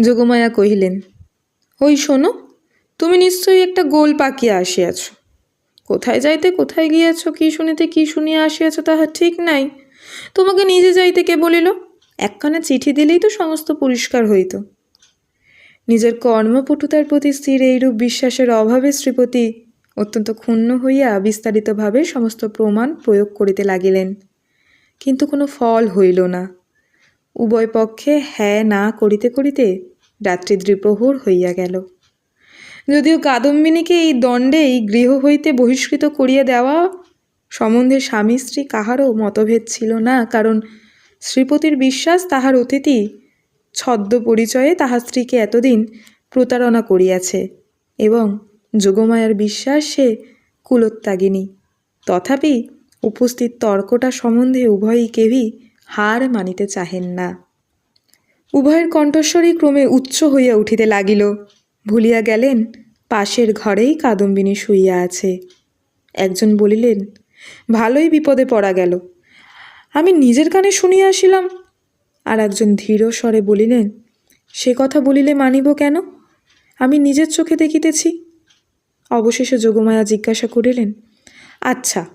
যোগমায়া কহিলেন, ওই শোনো, তুমি নিশ্চয়ই একটা গোল পাকিয়া আসিয়াছ। কোথায় যাইতে কোথায় গিয়াছ, কি শুনিতে কি শুনিয়া আসিয়াছ তাহা ঠিক নাই। তোমাকে নিজে যাইতে কে বলিল? একখানা চিঠি দিলেই তো সমস্ত পরিষ্কার হইত। নিজের কর্মপটুতার প্রতি স্থির এইরূপ বিশ্বাসের অভাবে শ্রীপতি অত্যন্ত ক্ষুণ্ণ হইয়া বিস্তারিতভাবে সমস্ত প্রমাণ প্রয়োগ করিতে লাগিলেন। কিন্তু কোনো ফল হইল না। উভয় পক্ষে হ্যাঁ না করিতে করিতে রাত্রি দ্বিপ্রহর হইয়া গেল। যদিও কাদম্বিনীকে এই দণ্ডেই গৃহ হইতে বহিষ্কৃত করিয়া দেওয়া সম্বন্ধে স্বামী স্ত্রী কাহারও মতভেদ ছিল না, কারণ শ্রীপতির বিশ্বাস তাহার অতিথি ছদ্ম পরিচয়ে তাহার স্ত্রীকে এতদিন প্রতারণা করিয়াছে এবং যোগমায়ার বিশ্বাস সে কুলোত্যাগিনী। তথাপি উপস্থিত তর্কটা সম্বন্ধে উভয়ই কেউই হার মানিতে চাহেন না। উভয়ের কণ্ঠস্বরই ক্রমে উচ্চ হইয়া উঠিতে লাগিল। ভুলিয়া গেলেন, পাশের ঘরেই কাদম্বিনী শুইয়া আছে। একজন বলিলেন, ভালোই বিপদে পড়া গেল। আমি নিজের কানে শুনিয়া আসিলাম। আর একজন ধীর স্বরে বলিলেন, সে কথা বলিলে মানিব কেন? আমি নিজের চোখে দেখিতেছি। অবশেষে যোগমায়া জিজ্ঞাসা করিলেন আচ্ছা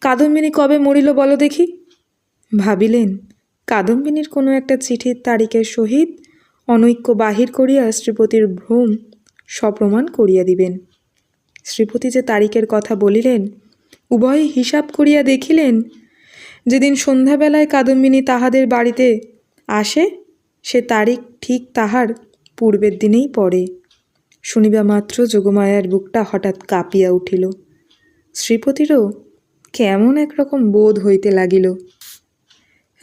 কাদম্বিনী কবে মরিল বলো দেখি? ভাবিলেন, কাদম্বিনীর কোনো একটা চিঠির তারিখের সহিত অনৈক্য বাহির করিয়া শ্রীপতির ভ্রম সপ্রমাণ করিয়া দিবেন। শ্রীপতি যে তারিখের কথা বলিলেন, উভয়ে হিসাব করিয়া দেখিলেন, যেদিন সন্ধ্যাবেলায় কাদম্বিনী তাহাদের বাড়িতে আসে, সে তারিখ ঠিক তাহার পূর্বের দিনেই পড়ে। শুনিবা মাত্র যোগমায়ার বুকটা হঠাৎ কাঁপিয়া উঠিল। শ্রীপতিরও কেমন একরকম বোধ হইতে লাগিল।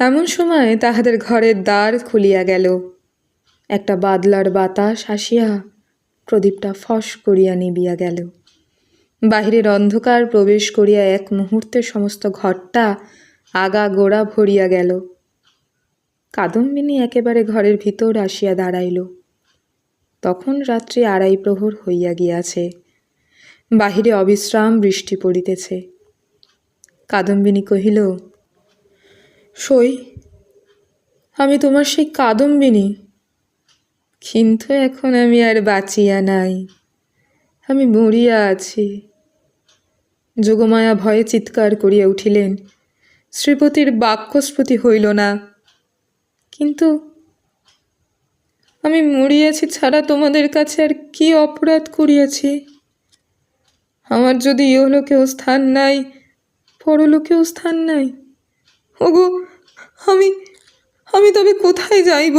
এমন সময় তাহাদের ঘরের দ্বার খুলিয়া গেল। একটা বাদলার বাতাস আসিয়া প্রদীপটা ফস করিয়া নিবিয়া গেল। বাহিরের অন্ধকার প্রবেশ করিয়া এক মুহূর্তে সমস্ত ঘরটা আগা গোড়া ভরিয়া গেল। কাদম্বিনী একেবারে ঘরের ভিতর আসিয়া দাঁড়াইল। তখন রাত্রি আড়াই প্রহর হইয়া গিয়াছে। বাহিরে অবিশ্রাম বৃষ্টি পড়িতেছে। কাদম্বিনী কহিল সই। আমি তোমার সেই কাদম্বিনী। কিন্তু এখন আমি আর বাঁচিয়া নাই। আমি মরিয়া আছি। যোগমায়া ভয়ে চিৎকার করিয়া উঠিলেন। শ্রীপতির বাক্যস্ফুতি হইল না। কিন্তু আমি মরিয়াছি ছাড়া তোমাদের কাছে আর কি অপরাধ করিয়াছি? আমার যদি ইহলোকেও স্থান নাই, পরলোকেও স্থান নাই। ওগো আমি আমি তবে কোথায় যাইব